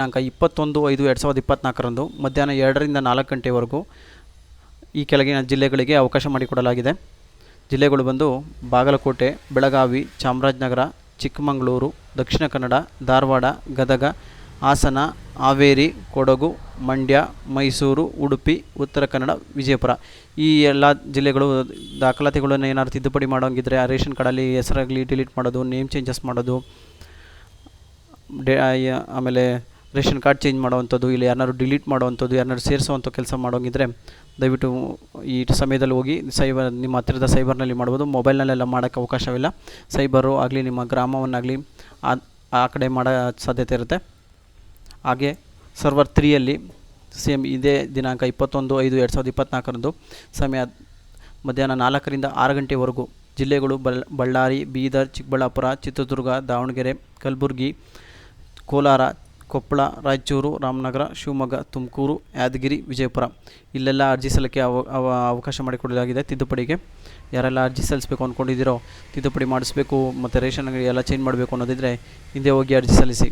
ದಿನಾಂಕ ಇಪ್ಪತ್ತೊಂದು, ಐದು, ಎರಡು ಸಾವಿರದ ಇಪ್ಪತ್ತ್ನಾಲ್ಕರಂದು ಮಧ್ಯಾಹ್ನ ಎರಡರಿಂದ ನಾಲ್ಕು ಗಂಟೆವರೆಗೂ ಈ ಕೆಳಗಿನ ಜಿಲ್ಲೆಗಳಿಗೆ ಅವಕಾಶ ಮಾಡಿಕೊಡಲಾಗಿದೆ. ಜಿಲ್ಲೆಗಳು ಬಂದು ಬಾಗಲಕೋಟೆ, ಬೆಳಗಾವಿ, ಚಾಮರಾಜನಗರ, ಚಿಕ್ಕಮಗಳೂರು, ದಕ್ಷಿಣ ಕನ್ನಡ, ಧಾರವಾಡ, ಗದಗ, ಹಾಸನ, ಹಾವೇರಿ, ಕೊಡಗು, ಮಂಡ್ಯ, ಮೈಸೂರು, ಉಡುಪಿ, ಉತ್ತರ ಕನ್ನಡ, ವಿಜಯಪುರ. ಈ ಎಲ್ಲ ಜಿಲ್ಲೆಗಳು ದಾಖಲಾತಿಗಳನ್ನು ಏನಾದ್ರು ತಿದ್ದುಪಡಿ ಮಾಡೋಂಗಿದ್ರೆ ಆ ರೇಷನ್ ಕಾರ್ಡಲ್ಲಿ ಹೆಸರಾಗಲಿ, ಡಿಲೀಟ್ ಮಾಡೋದು, ನೇಮ್ ಚೇಂಜಸ್ ಮಾಡೋದು, ಡೇ ಆಮೇಲೆ ರೇಷನ್ ಕಾರ್ಡ್ ಚೇಂಜ್ ಮಾಡುವಂಥದ್ದು ಇಲ್ಲಿ ಯಾರನ್ನಾರು ಡಿಲೀಟ್ ಮಾಡುವಂಥದ್ದು ಯಾರನ್ನಾರು ಸೇರಿಸುವಂಥ ಕೆಲಸ ಮಾಡೋಂಗಿದ್ರೆ ದಯವಿಟ್ಟು ಈ ಸಮಯದಲ್ಲಿ ಹೋಗಿ ಸೈಬರ್, ನಿಮ್ಮ ಹತ್ತಿರದ ಸೈಬರ್ನಲ್ಲಿ ಮಾಡ್ಬೋದು. ಮೊಬೈಲ್ನಲ್ಲೆಲ್ಲ ಮಾಡೋಕ್ಕೆ ಅವಕಾಶವಿಲ್ಲ. ಸೈಬರು ಆಗಲಿ, ನಿಮ್ಮ ಗ್ರಾಮವನ್ನಾಗಲಿ ಆ ಕಡೆ ಮಾಡೋ ಸಾಧ್ಯತೆ ಇರುತ್ತೆ. ಹಾಗೆ ಸರ್ವರ್ ತ್ರೀಯಲ್ಲಿ ಸೇಮ್ ಇದೇ ದಿನಾಂಕ ಇಪ್ಪತ್ತೊಂದು ಐದು ಎರಡು ಸಾವಿರದ ಇಪ್ಪತ್ತ್ನಾಲ್ಕರಂದು ಸಮಯ ಮಧ್ಯಾಹ್ನ ನಾಲ್ಕರಿಂದ ಆರು ಗಂಟೆವರೆಗೂ ಜಿಲ್ಲೆಗಳು ಬಲ್, ಬಳ್ಳಾರಿ, ಬೀದರ್, ಚಿಕ್ಕಬಳ್ಳಾಪುರ, ಚಿತ್ರದುರ್ಗ, ದಾವಣಗೆರೆ, ಕಲಬುರಗಿ, ಕೋಲಾರ ಕೊಪ್ಪಳ, ರಾಯಚೂರು, ರಾಮನಗರ, ಶಿವಮೊಗ್ಗ, ತುಮಕೂರು, ಯಾದಗಿರಿ, ವಿಜಯಪುರ. ಇಲ್ಲೆಲ್ಲ ಅರ್ಜಿ ಸಲ್ಲಿಕೆ ಅವ ಅವ, ಅವಕಾಶ ಮಾಡಿಕೊಡಲಾಗಿದೆ ತಿದ್ದುಪಡಿಗೆ. ಯಾರೆಲ್ಲ ಅರ್ಜಿ ಸಲ್ಲಿಸಬೇಕು ಅಂದ್ಕೊಂಡಿದ್ದೀರೋ ತಿದ್ದುಪಡಿ ಮಾಡಿಸ್ಬೇಕು, ಮತ್ತು ರೇಷನ್ ಅಂಗಡಿ ಎಲ್ಲ ಚೇಂಜ್ ಮಾಡಬೇಕು ಅನ್ನೋದಿದ್ದರೆ ಹಿಂದೆ ಹೋಗಿ ಅರ್ಜಿ ಸಲ್ಲಿಸಿ.